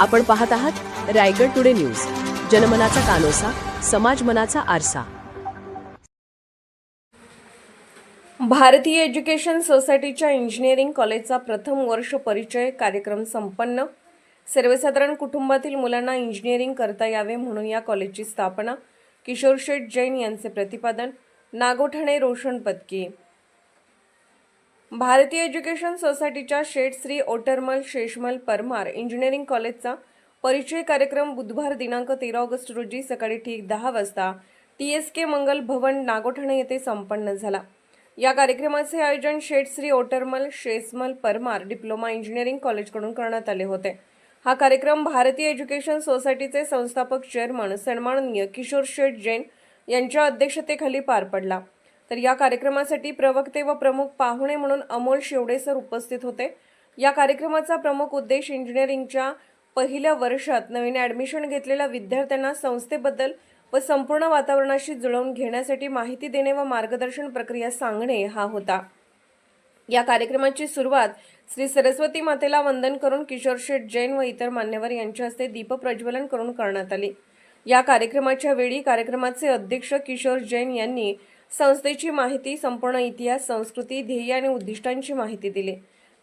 आपण पाहत आहात रायगड टुडे न्यूज. जनमनाचा कानोसा समाज मनाचा आरसा. भारतीय एज्युकेशन सोसायटीच्या इंजिनिअरिंग कॉलेजचा प्रथम वर्ष परिचय कार्यक्रम संपन्न. सर्वसाधारण कुटुंबातील मुलांना इंजिनिअरिंग करता यावे म्हणून या कॉलेजची स्थापना किशोर शेठ जैन यांचे प्रतिपादन. नागोठाणे रोशन पत्की भारतीय एज्युकेशन सोसायटीच्या शेठ श्री ओटरमल शेषमल परमार इंजिनिअरिंग कॉलेजचा परिचय कार्यक्रम बुधवार दिनांक तेरा ऑगस्ट रोजी सकाळी ठीक दहा वाजता T S K Mangal Bhavan Nagothane येथे संपन्न झाला. या कार्यक्रमाचे आयोजन शेठ श्री ओटरमल शेषमल परमार डिप्लोमा इंजिनिअरिंग कॉलेजकडून करण्यात आले होते. हा कार्यक्रम भारतीय एज्युकेशन सोसायटीचे संस्थापक चेअरमन सन्माननीय किशोर शेठ जैन यांच्या अध्यक्षतेखाली पार पडला. तर या कार्यक्रमासाठी प्रवक्ते व प्रमुख पाहुणे म्हणून अमोल शेवडे सर उपस्थित होते. या कार्यक्रमाचा प्रमुख उद्देश इंजिनिअरिंगच्या पहिल्या वर्षात नवीन ॲडमिशन घेतलेल्या विद्यार्थ्यांना संस्थेबद्दल व संपूर्ण वातावरणाशी जुळवून घेण्यासाठी माहिती देणे व मार्गदर्शन प्रक्रिया सांगणे हा होता. या कार्यक्रमाची सुरुवात श्री सरस्वती मातेला वंदन करून किशोर शेठ जैन व इतर मान्यवर यांच्या हस्ते दीपप्रज्वलन करून करण्यात आले. या कार्यक्रमाच्या वेळी कार्यक्रमाचे अध्यक्ष किशोर जैन यांनी संस्थेची माहिती संपूर्ण इतिहास संस्कृती ध्येय आणि उद्दिष्टांची माहिती दिली.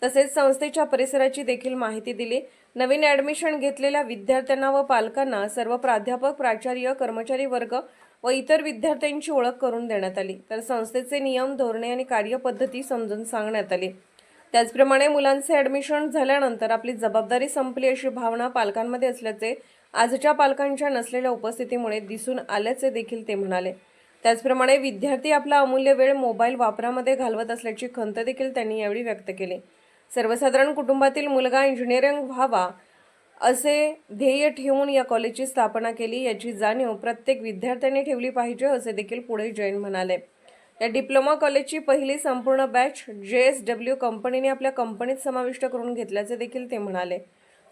तसेच संस्थेच्या परिसराची देखील माहिती दिली. नवीन ॲडमिशन घेतलेल्या विद्यार्थ्यांना व पालकांना सर्व प्राध्यापक प्राचार्य कर्मचारी वर्ग व इतर विद्यार्थ्यांची ओळख करून देण्यात आली. तर संस्थेचे नियम धोरणे आणि कार्यपद्धती समजून सांगण्यात आली. त्याचप्रमाणे मुलांचे ॲडमिशन झाल्यानंतर आपली जबाबदारी संपली अशी भावना पालकांमध्ये असल्याचे आजच्या पालकांच्या नसलेल्या उपस्थितीमुळे दिसून आल्याचे देखील ते म्हणाले. त्याचप्रमाणे विद्यार्थी आपला अमूल्य वेळ मोबाईल वापरामध्ये घालवत असल्याची खंत देखील त्यांनी यावेळी व्यक्त केली. सर्वसाधारण कुटुंबातील मुलगा इंजिनिअरिंग व्हावा असे ध्येय ठेवून या कॉलेजची स्थापना केली याची जाणीव प्रत्येक विद्यार्थ्यांनी ठेवली पाहिजे असे देखील पुढे जैन म्हणाले. या डिप्लोमा कॉलेजची पहिली संपूर्ण बॅच जे एस डब्ल्यू कंपनीने आपल्या कंपनीत समाविष्ट करून घेतल्याचे देखील ते म्हणाले.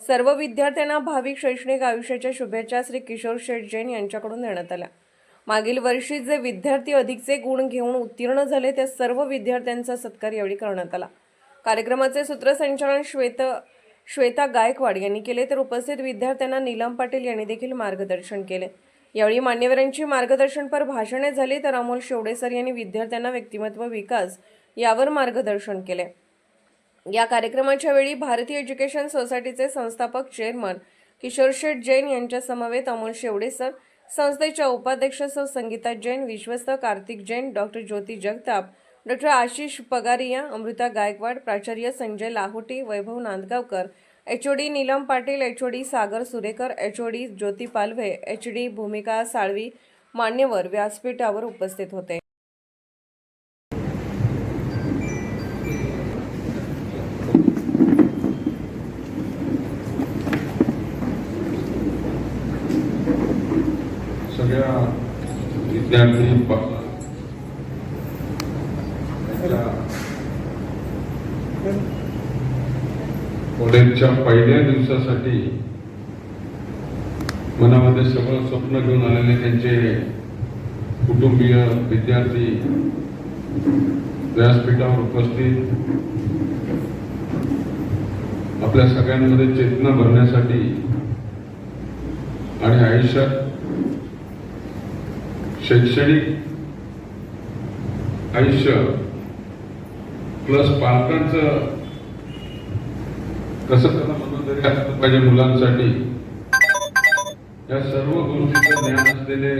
सर्व विद्यार्थ्यांना भाविक शैक्षणिक आयुष्याच्या शुभेच्छा श्री किशोर शेठ जैन यांच्याकडून देण्यात आल्या. मागील वर्षी जे विद्यार्थी अधिकचे गुण घेऊन उत्तीर्ण झाले त्या सर्व विद्यार्थ्यांचा सत्कार यावेळी करण्यात आला. कार्यक्रमाचे सूत्रसंचालन श्वेत श्वेता गायकवाड यांनी केले तर उपस्थित विद्यार्थ्यांना नीलम पाटील यांनी देखील मार्गदर्शन केले. यावेळी मान्यवरांची मार्गदर्शनपर भाषणे झाली तर अमोल शेवडेसर यांनी विद्यार्थ्यांना व्यक्तिमत्व विकास यावर मार्गदर्शन केले. या कार्यक्रमाच्या वेळी भारतीय एज्युकेशन सोसायटीचे संस्थापक चेअरमन किशोर शेठ जैन यांच्या समवेत अमोल शेवडेसर संस्थेच्या उपाध्यक्ष सौ संगीता जैन विश्वस्त कार्तिक जैन डॉक्टर ज्योती जगताप डॉक्टर आशिष पगारिया अमृता गायकवाड प्राचार्य Sanjay Lahoti Vaibhav Nandgaonkar H D Neelam Patil H D Sagar Surekar H D Jyoti Palve H D Bhumika Salvi मान्यवर व्यासपीठावर उपस्थित होते. सगळ्या विद्यार्थी कॉलेजच्या पहिल्या दिवसासाठी मनामध्ये सगळं स्वप्न घेऊन आलेले त्यांचे कुटुंबीय विद्यार्थी व्यासपीठावर उपस्थित. आपल्या सगळ्यांमध्ये चेतना भरण्यासाठी आणि आयुष्यात शैक्षणिक आयुष्य प्लस पालकांचं कसं त्याला मनोधैर्य असलं पाहिजे मुलांसाठी. या सर्व गोष्टीचं ज्ञान असलेले